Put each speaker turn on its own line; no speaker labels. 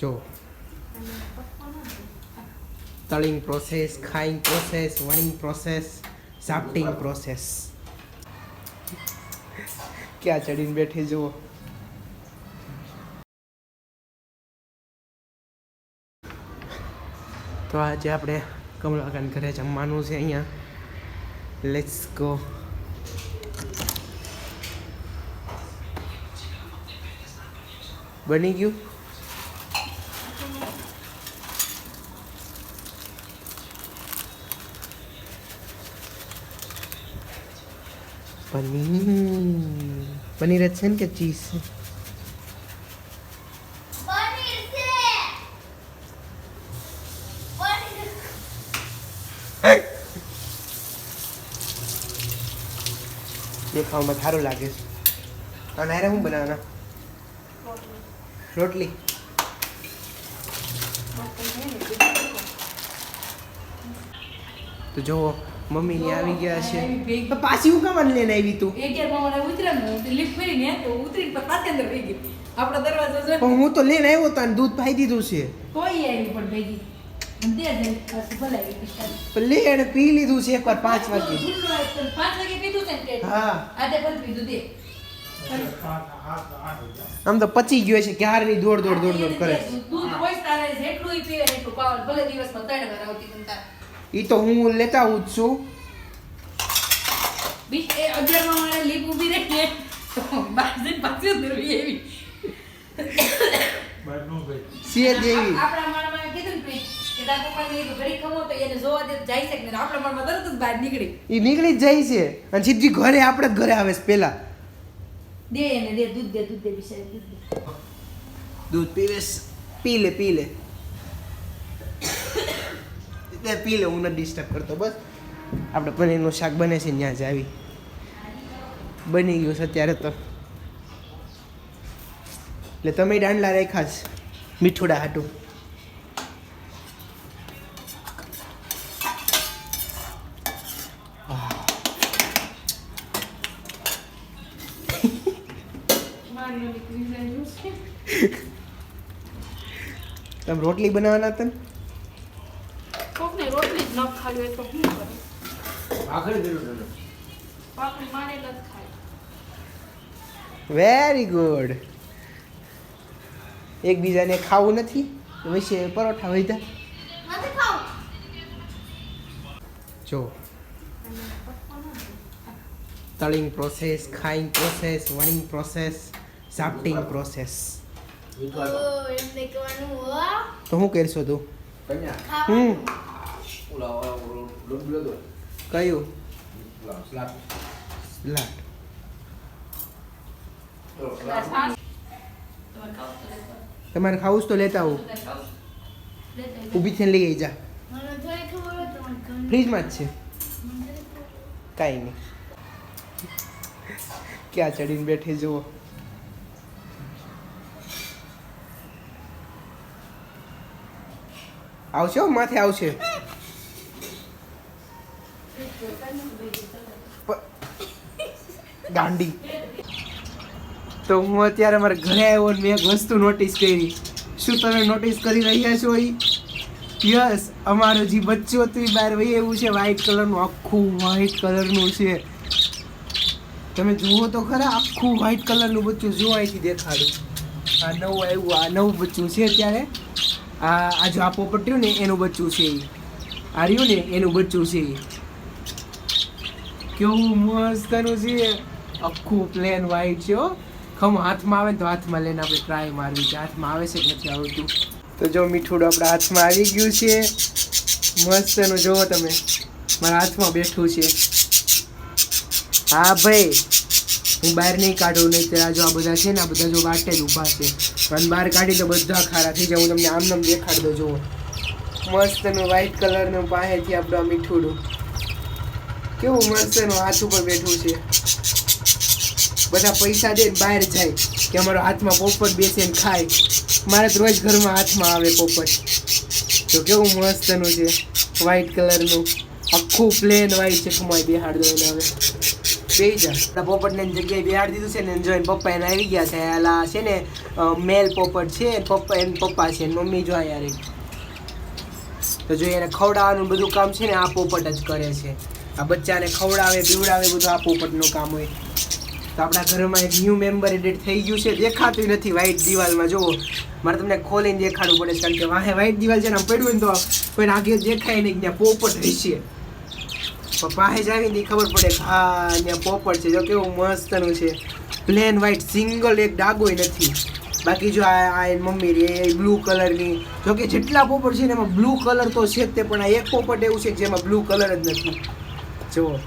જો. તળિંગ પ્રોસેસ ખાઈંગ પ્રોસેસ વણિંગ પ્રોસેસ સાફ્ટિંગ પ્રોસેસ ક્યાં ચડીને બેઠી જુઓ. તો આજે આપણે કમલાકાંત ઘરે જમવાનું છે અહીંયા. લેટ્સ ગો બની ગયું? પનીર પનીર જ છે ને કે ચીઝ છે દેખાવામાં સારું લાગે છે અને અરે શું બનાવવાના રોટલી તો જુઓ મમ્મી ની આવી ગયા છે. તો પાછી હું કામ લઈને આવી તું?
આપડો દરવાજો જો
પણ હું તો લઈને આવ્યો તો અને દૂધ પાઈ દીધું છે. લે એને પી લીધું છે એકવાર પાંચ વાગે.
પાંચ વાગે પીધું ને
હા.
આજે પણ પીધું
આમ તો પચી ગયો છે ક્યારની દોડ દોડ દોડ દોડ કરે.
દૂધ હોય તારે જેટલું પીવે એટલું પાવર ભલે દિવસમાં ત્રણ વાર આવતી તારે.
ઈ તો હું લેતા આવું જ છું.
બીજ એ અગિયારમાં મારે લીપ ઊભી રહી. ને બાજુ પાછી દોરવી એવી.
સેજ એવી.
આપણા માળમાં કીધું ને કે તારા પપ્પાને કીધું ઘડી ખમો તો એને જોવા દે જાય છે કે આપણા માળમાં તરત જ બહાર નીકળી.
એ નીકળી જ જાય છે. અને સીધી ઘરે આપણે જ ઘરે આવે છે પેલા
દે એને દે દૂધ દે દૂધ દે બિચારી દૂધ દે.
દૂધ પીવે પી લે પી લે. તે પી લે હું નથી ડિસ્ટર્બ કરતો બસ. આપણે પનીરનું શાક બને છે ત્યાં જ આવી. બની ગયું છે અત્યારે તો. એટલે તમે દાંડલા રાખ્યા છે મીઠુડા હાટું. તમે રોટલી બનાવવાના હતા ને?
કોકને રોટલી જ ન ખાવી હોય તો શું કરે? ભાખરી મારેલા જ ખાય
વેરી ગુડ એકબીજાને ખાવું નથી વિશે પરોઠા હોય
નથી
જો. તળિંગ પ્રોસેસ ખાઈંગ પ્રોસેસ વણિંગ પ્રોસેસ સાફ્ટિંગ પ્રોસેસ
હો.
તો શું કરશો તું? હમ. કયું
તમારે ખાવું તો લેતા
તમારે ખાવું જ તો લેતા આવું. ઊભી થઈને લઈ જા. ફ્રીજમાં જ છે. કાંઈ નહીં ક્યાં ચડીને બેઠી જુઓ આવશે માથે આવશે ગાંડી. તો હું અત્યારે મારા ઘરે આવ્યો ને મેં એક વસ્તુ નોટિસ કરી. શું તમે નોટિસ કરી રહ્યા છો એ યસ અમારો જે બચ્ચું હતો એ બહાર વહી એવું છે વ્હાઈટ કલરનું આખું વ્હાઈટ કલરનું છે. તમે જુઓ તો ખરા, આખું વ્હાઈટ કલરનું બચ્ચું જો અહીંથી દેખાડું. આ નવું આવ્યું, આ નવું બચ્ચું છે અત્યારે. આ આ જો આ પોપટ્યું ને, એનું બચ્ચું છે એ આ રહ્યું ને, એનું બચ્ચું છે ઈ. કેવું મસ્તનું છે. આખું પ્લેન વાઈટ છે ખમ હાથમાં આવે તો હાથમાં લઈને આપણે ટ્રાય મારવી છે. હાથમાં આવે છે કે નથી આવતું. તો જો મીઠું આપણા હાથમાં આવી ગયું છે. મસ્તનું જુઓ તમે. મારા હાથમાં બેઠું છે. હા ભાઈ, હું બહાર નહીં કાઢું, નહીં ત્યાં જો આ બધા છે ને, આ બધા જો વાટે જ ઊભા છે. અને બહાર કાઢી તો બધા ખારા થઈ જાય. હું તમને આમ નામ દેખાડ દો જુઓ. મસ્તનું વ્હાઈટ કલરનું પાસેથી આપણું આ મીઠુંનું કેવું મસ્તનું હાથ ઉપર બેઠું છે. બધા પૈસા દે બહાર જાય કે અમારો હાથમાં પોપટ બેસે ખાય. મારે તો રોજ ઘરમાં હાથમાં આવે પોપટ. તો કેવું મસ્તનું છે. વ્હાઈટ કલરનું આખું પ્લેન વ્હાઈટ છે ખમાય બિહાડ દો એને હવે. બેહી જા. પોપટને જગ્યાએ બિહાડી દીધું છે ને એને જોઈને પપ્પા એને આવી ગયા છે. એલા છે ને મેલ પોપટ છે પપ્પા એને પપ્પા છે એની મમ્મી જો યાર તો જો એને ખવડાવવાનું બધું કામ છે ને, આ પોપટ જ કરે છે. આ બચ્ચાને ખવડાવે, પીવડાવે, બધું આ પોપટનું કામ હોય. તો આપણા ઘરમાં એક ન્યૂ મેમ્બર એડિટ થઈ ગયું છે, દેખાતું નથી વ્હાઈટ દિવાલમાં. જુઓ, મારે તમને ખોલીને દેખાડવું પડે કારણ કે વાહે વ્હાઈટ દિવાલ છે ને પડ્યું ને તો કોઈને આગે દેખાય નહીં, ત્યાં પોપટ રહેશે પણ પાસે આવીને ખબર પડે હા, ત્યાં પોપટ છે. જો કેવું મસ્તનું છે. પ્લેન વ્હાઈટ સિંગલ એક ડાગોય નથી. બાકી જો આ આ મમ્મી રે બ્લુ કલરની જોકે જેટલા પોપટ છે ને એમાં બ્લુ કલર તો છે જ તે, પણ આ એક પોપટ એવું છે જેમાં બ્લુ કલર જ નથી. જુઓ